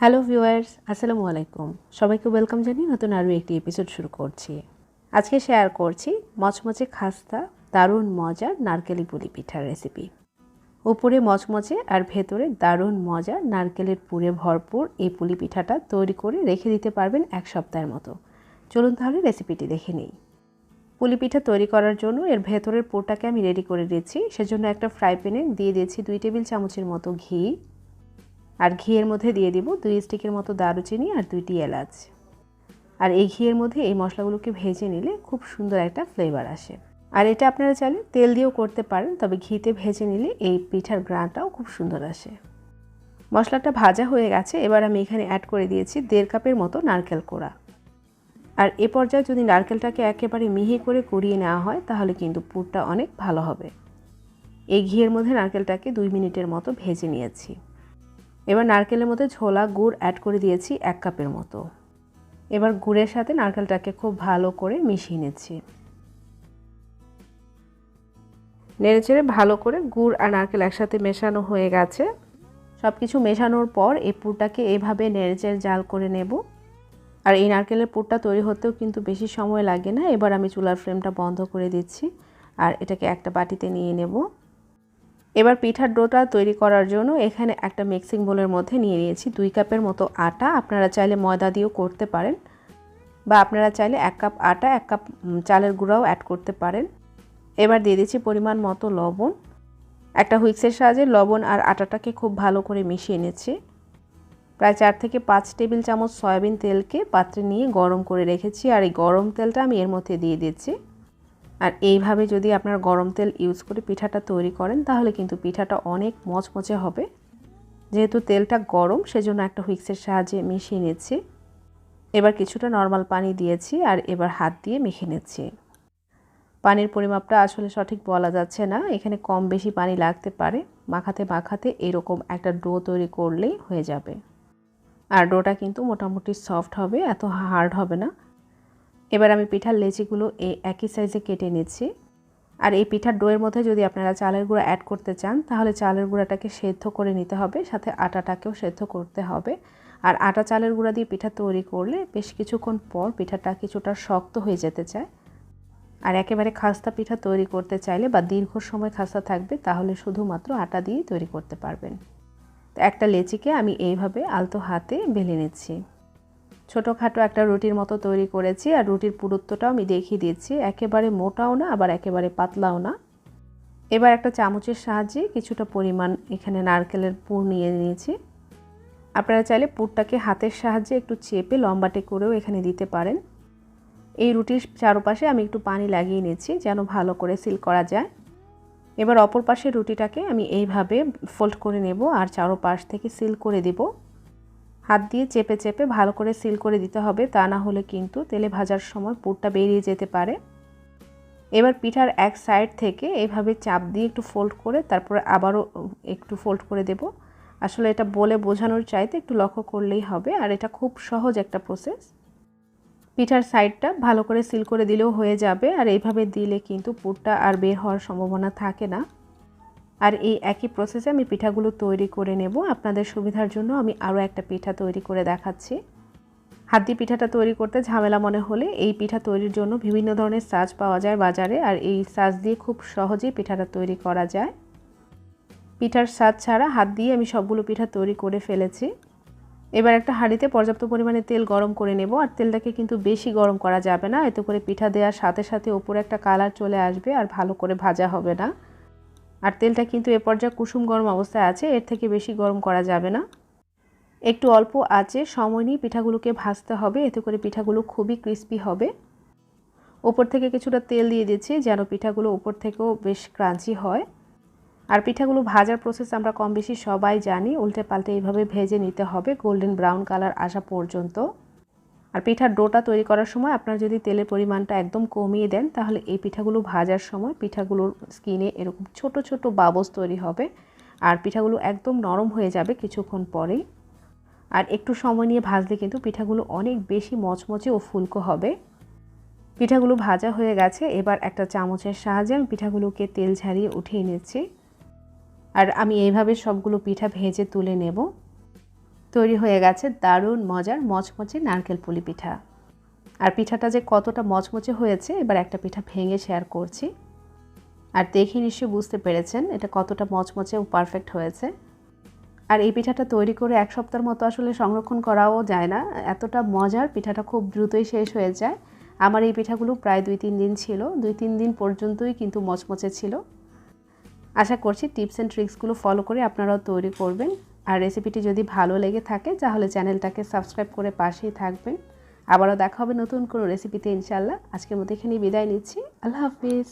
Hello viewers আসসালামু আলাইকুম সবাইকে ওয়েলকাম জানিয়ে নতুন আরও একটি এপিসোড শুরু করছি। আজকে শেয়ার করছি মচমচে খাস্তা, দারুণ মজার নারকেলি পুলি পিঠার রেসিপি উপরে মচমচে আর ভেতরে দারুণ মজার নারকেলের পুরে ভরপুর এই পুলি পিঠাটা তৈরি করে রেখে দিতে পারবেন এক সপ্তাহের মতো। চলুন তাহলে রেসিপিটি দেখে নিই। পুলি পিঠা তৈরি করার জন্য এর ভেতরের পুরটাকে আমি রেডি করে দিচ্ছি। সেজন্য একটা ফ্রাই প্যানে দিয়ে দিয়েছি দুই টেবিল চামচের মতো ঘি আর ঘিয়ের মধ্যে দিয়ে দিব দুই স্টিকের মতো দারুচিনি আর দুইটি এলাচ। আর এই ঘিয়ের মধ্যে এই মশলাগুলোকে ভেজে নিলে খুব সুন্দর একটা ফ্লেভার আসে। আর এটা আপনারা চাইলে তেল দিয়েও করতে পারেন, তবে ঘিতে ভেজে নিলে এই পিঠার গ্রাঁটাও খুব সুন্দর আসে। মশলাটা ভাজা হয়ে গেছে, এবার আমি এখানে অ্যাড করে দিয়েছি দেড় কাপের মতো নারকেল কোড়া। আর এ পর্যায়ে যদি নারকেলটাকে একেবারে মিহি করে কুড়িয়ে নেওয়া হয়, তাহলে কিন্তু পুরটা অনেক ভালো হবে। এই ঘিয়ের মধ্যে নারকেলটাকে দুই মিনিটের মতো ভেজে নিয়েছি। এবার নারকেলের মধ্যে ঝোলা গুড় অ্যাড করে দিয়েছি এক কাপের মতো। এবার গুড়ের সাথে নারকেলটাকে খুব ভালো করে মিশিয়ে নিচ্ছি। নেড়েচেড়ে ভালো করে গুড় আর নারকেল একসাথে মেশানো হয়ে গেছে। সব কিছু মেশানোর পর এই পুরটাকে এভাবে নেড়েচেড়ে জাল করে নেব। আর এই নারকেলের পুরটা তৈরি হতেও কিন্তু বেশি সময় লাগে না। এবার আমি চুলার ফ্লেমটা বন্ধ করে দিচ্ছি। আর এটাকে একটা বাটিতে নিয়ে নেব। এবার পিঠার ডোটা তৈরি করার জন্য এখানে একটা মিক্সিং বোলের মধ্যে নিয়ে নিয়েছি দুই কাপের মতো আটা। আপনারা চাইলে ময়দা দিয়েও করতে পারেন বা আপনারা চাইলে এক কাপ আটা, এক কাপ চালের গুঁড়াও অ্যাড করতে পারেন। এবার দিয়ে দিচ্ছি পরিমাণ মতো লবণ। একটা হুইক্সের সাহায্যে লবণ আর আটাটাকে খুব ভালো করে মিশিয়ে নিচ্ছি। প্রায় চার থেকে পাঁচ টেবিল চামচ সয়াবিন তেলকে পাত্রে নিয়ে গরম করে রেখেছি। আর এই গরম তেলটা আমি এর মধ্যে দিয়ে দিচ্ছি। আর এইভাবে যদি আপনার গরম তেল ইউজ করে পিঠাটা তৈরি করেন, তাহলে কিন্তু পিঠাটা অনেক মচমচে হবে। যেহেতু তেলটা গরম, সেজন্য একটা হুইক্সের সাহায্যে মিশিয়ে নিচ্ছি। এবার কিছুটা নর্মাল পানি দিয়েছি আর এবার হাত দিয়ে মেখে নিচ্ছি। পানির পরিমাপটা আসলে সঠিক বলা যাচ্ছে না, এখানে কম বেশি পানি লাগতে পারে। মাখাতে মাখাতে এরকম একটা ডো তৈরি করলেই হয়ে যাবে। আর ডোটা কিন্তু মোটামুটি সফট হবে, এত হার্ড হবে না। এবার আমি পিঠার লেচিগুলো এই একই সাইজে কেটে নিচ্ছি। আর এই পিঠার ডোয়ের মধ্যে যদি আপনারা চালের গুঁড়া অ্যাড করতে চান, তাহলে চালের গুঁড়াটাকে সেদ্ধ করে নিতে হবে, সাথে আটাটাকেও সেদ্ধ করতে হবে। আর আটা চালের গুঁড়া দিয়ে পিঠা তৈরি করলে বেশ কিছুক্ষণ পর পিঠাটা কিছুটা শক্ত হয়ে যেতে চায়। আর একেবারে খাস্তা পিঠা তৈরি করতে চাইলে বা দীর্ঘ সময় খাস্তা থাকবে, তাহলে শুধুমাত্র আটা দিয়ে তৈরি করতে পারবেন। তো একটা লেচিকে আমি এইভাবে আলতো হাতে বেলে নিচ্ছি। ছোটোখাটো একটা রুটির মতো তৈরি করেছি আর রুটির পুরুত্বটাও আমি দেখিয়ে দিচ্ছি একেবারে মোটাও না, আবার একেবারে পাতলাও না। এবার একটা চামচের সাহায্যে কিছুটা পরিমাণ এখানে নারকেলের পুর নিয়ে নিয়েছি। আপনারা চাইলে পুরটাকে হাতের সাহায্যে একটু চেপে লম্বাটে করেও এখানে দিতে পারেন। এই রুটির চারপাশে আমি একটু পানি লাগিয়ে নিয়েছি যেন ভালো করে সিল করা যায়। এবার অপর পাশে রুটিটাকে আমি এইভাবে ফোল্ড করে নেব আর চারোপাশ থেকে সিল করে দেবো। হাত দিয়ে চেপে চেপে ভালো করে সিল করে দিতে হবে, তা না হলে কিন্তু তেলে ভাজার সময় পুরটা বেরিয়ে যেতে পারে। এবার পিঠার এক সাইড থেকে এইভাবে চাপ দিয়ে একটু ফোল্ড করে তারপরে আবারও একটু ফোল্ড করে দেব। আসলে এটা বলে বোঝানোর চাইতে একটু লক্ষ্য করলেই হবে, আর এটা খুব সহজ একটা প্রসেস পিঠার সাইডটা ভালো করে সিল করে দিলেও হয়ে যাবে, আর এইভাবে দিলে কিন্তু পুরটা আর বের হওয়ার সম্ভাবনা থাকে না। আর এই একই প্রসেসে আমি পিঠাগুলো তৈরি করে নেব। আপনাদের সুবিধার জন্য আমি আরও একটা পিঠা তৈরি করে দেখাচ্ছি। হাত দিয়ে পিঠাটা তৈরি করতে ঝামেলা মনে হলে এই পিঠা তৈরির জন্য বিভিন্ন ধরনের সাজ পাওয়া যায় বাজারে আর এই সাজ দিয়ে খুব সহজেই পিঠাটা তৈরি করা যায়। পিঠার স্বাদ ছাড়া হাত দিয়ে আমি সবগুলো পিঠা তৈরি করে ফেলেছি। এবার একটা হাঁড়িতে পর্যাপ্ত পরিমাণে তেল গরম করে নেব আর তেলটাকে কিন্তু বেশি গরম করা যাবে না। এতে করে পিঠা দেওয়ার সাথে সাথে ওপরে একটা কালার চলে আসবে আর ভালো করে ভাজা হবে না। আর তেলটা কিন্তু এ পর্যায়ে কুসুম গরম অবস্থায় আছে, এর থেকে বেশি গরম করা যাবে না। একটু অল্প আঁচে সময় নিয়ে পিঠাগুলোকে ভাজতে হবে, এতে করে পিঠাগুলো খুবই ক্রিস্পি হবে। ওপর থেকে কিছুটা তেল দিয়ে দিচ্ছি যেন পিঠাগুলো উপর থেকেও বেশ ক্রাঞ্চি হয়। আর পিঠাগুলো ভাজার প্রসেস আমরা কম বেশি সবাই জানি, উল্টে পাল্টে এইভাবে ভেজে নিতে হবে গোল্ডেন ব্রাউন কালার আসা পর্যন্ত। আর পিঠার ডোটা তৈরি করার সময় আপনারা যদি তেলের পরিমাণটা একদম কমিয়ে দেন, তাহলে এই পিঠাগুলো ভাজার সময় পিঠাগুলোর স্কিনে এরকম ছোট ছোট বাবস তৈরি হবে। আর পিঠাগুলো একদম নরম হয়ে যাবে কিছুক্ষণ পরেই। আর একটু সময় নিয়ে ভাজলে কিন্তু পিঠাগুলো অনেক বেশি মচমচে ও ফুলকো হবে। পিঠাগুলো ভাজা হয়ে গেছে, এবার একটা চামচের সাহায্যে আমি পিঠাগুলোকে তেল ঝারিয়ে উঠিয়ে নিচ্ছি। আর আমি এইভাবে সবগুলো পিঠা ভেজে তুলে নেব। তৈরি হয়ে গেছে দারুণ মজার মচমচে নারকেল পুলি পিঠা। আর পিঠাটা যে কতটা মচমচে হয়েছে, এবার একটা পিঠা ভেঙে শেয়ার করছি। আর দেখে নিশ্চয়ই বুঝতে পেরেছেন এটা কতটা মচমচে ও পারফেক্ট হয়েছে। আর এই পিঠাটা তৈরি করে এক সপ্তাহের মতো আসলে সংরক্ষণ করাও যায় না। এতটা মজার পিঠাটা খুব দ্রুতই শেষ হয়ে যায়। আমার এই পিঠাগুলো প্রায় দুই তিন দিন ছিল, দুই তিন দিন পর্যন্তই কিন্তু মচমচে ছিল। আশা করছি টিপস অ্যান্ড ট্রিক্সগুলো ফলো করে আপনারাও তৈরি করবেন। আর রেসিপিটি যদি ভালো লেগে থাকে, তাহলে চ্যানেলটাকে সাবস্ক্রাইব করে পাশেই থাকবেন। আবারও দেখা হবে নতুন কোনো রেসিপিতে ইনশাল্লাহ আজকের মতো এখানেই বিদায় নিচ্ছি। আল্লাহ হাফিজ।